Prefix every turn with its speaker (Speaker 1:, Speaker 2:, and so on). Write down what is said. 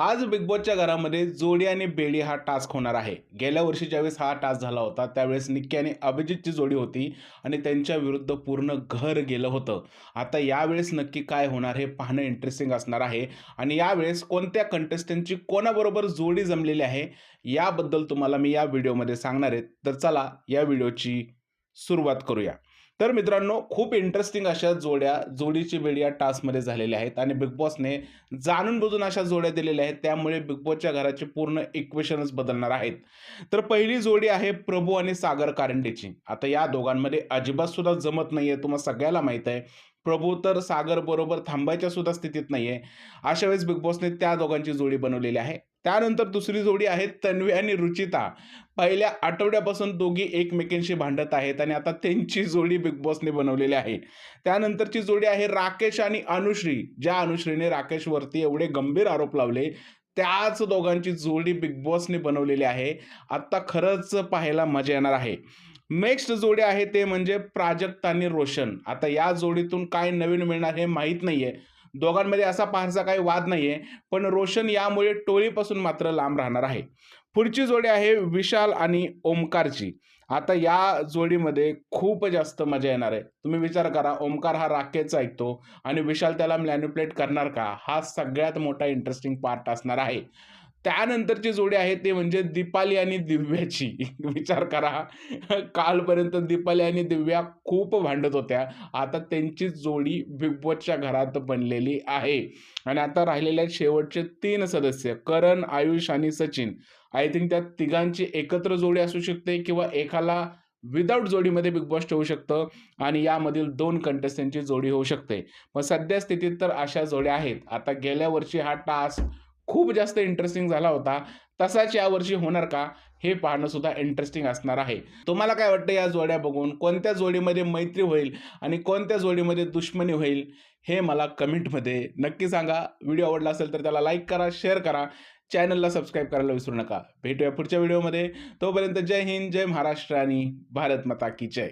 Speaker 1: आज बिग बॉसच्या घरामध्ये जोडी आणि बेडी हा टास्क होणार आहे. गेल्या वर्षी ज्यावेळेस हा टास्क झाला होता त्यावेळेस निक्की आणि अभिजितची जोडी होती आणि त्यांच्या विरुद्ध पूर्ण घर गेलं होतं. आता यावेळेस नक्की काय होणार हे पाहणं इंटरेस्टिंग असणार आहे. आणि यावेळेस कोणत्या कंटेस्टंटची कोणाबरोबर जोडी जमलेली आहे याबद्दल तुम्हाला मी या व्हिडिओमध्ये सांगणार आहे. तर चला या व्हिडिओची सुरुवात करूया. तर मित्रांनो खूप इंटरेस्टिंग अशा जोड्या जोडीची बेडी या टास्कमध्ये झालेल्या आहेत आणि बिग बॉसने जाणून बुजून अशा जोड्या दिलेल्या आहेत. त्यामुळे बिग बॉसच्या घराचे पूर्ण इक्वेशनच बदलणार आहेत. तर पहिली जोडी आहे प्रभू आणि सागर कारंडेची. आता या दोघांमध्ये अजिबात सुद्धा जमत नाहीये तुम्हाला सगळ्याला माहीत आहे. प्रभू तर सागर बरोबर थांबायच्या सुद्धा स्थितीत नाहीये. अशा वेळेस बिग बॉसने त्या दोघांची जोडी बनवलेली आहे. त्यानंतर दुसरी जोडी आहे तन्वी आणि रुचिता. पहिल्या आठवड्यापासून दोघी एकमेकींशी भांडत आहेत आणि आता त्यांची जोडी बिग बॉसने बनवलेली आहे. त्यानंतरची जोडी आहे राकेश आणि अनुश्री. ज्या अनुश्रीने राकेशवरती एवढे गंभीर आरोप लावले त्याच दोघांची जोडी बिग बॉसने बनवलेली आहे. आत्ता खरंच पाहायला मजा येणार आहे. नेक्स्ट जोडी आहे ते म्हणजे प्राजक्त आणि रोशन. आता या जोडीतून काय नवीन मिळणार हे माहीत नाही आहे दोघांमध्ये असा फारसा काही वाद नाही आहे पण रोशन यामुळे टोळीपासून मात्र लांब राहणार आहे. पुढची जोडी आहे विशाल आणि ओमकारची. आता या जोडीमध्ये खूप जास्त मजा येणार आहे. तुम्ही विचार करा ओमकार हा राकेचा ऐकतो आणि विशाल त्याला मॅन्युप्लेट करणार का? हा सगळ्यात मोठा इंटरेस्टिंग पार्ट असणार आहे. त्यानंतरची जोडी आहे ते म्हणजे दीपाली आणि दिव्याची. विचार करा. कालपर्यंत दीपाली आणि दिव्या खूप भांडत होत्या. आता त्यांची जोडी बिग बॉसच्या घरात बनलेली आहे. आणि आता राहिलेल्या शेवटचे तीन सदस्य करण आयुष आणि सचिन. आय थिंक त्या तिघांची एकत्र जोडी असू शकते किंवा एकाला विदाऊट जोडीमध्ये बिग बॉस ठेवू शकतं आणि यामधील दोन कंटेस्टंटची जोडी होऊ शकते. मग सध्या स्थितीत तर अशा जोड्या आहेत. आता गेल्या वर्षी हा टास्क खूप जास्त इंटरेस्टिंग झाला होता. तसाच यावर्षी होणार का? हे पाहणं सुद्धा इंटरेस्टिंग असणार आहे. तुम्हाला काय वाटतं या जोड्या बघून? कोणत्या जोडीमध्ये मैत्री होईल आणि कोणत्या जोडीमध्ये दुश्मनी होईल? हे मला कमेंटमध्ये नक्की सांगा. व्हिडिओ आवडला असेल तर त्याला लाईक करा शेअर करा. चॅनलला सबस्क्राईब करायला विसरू नका. भेटूया पुढच्या व्हिडिओमध्ये. तोपर्यंत जय हिंद जय महाराष्ट्र आणि भारत माता की जय.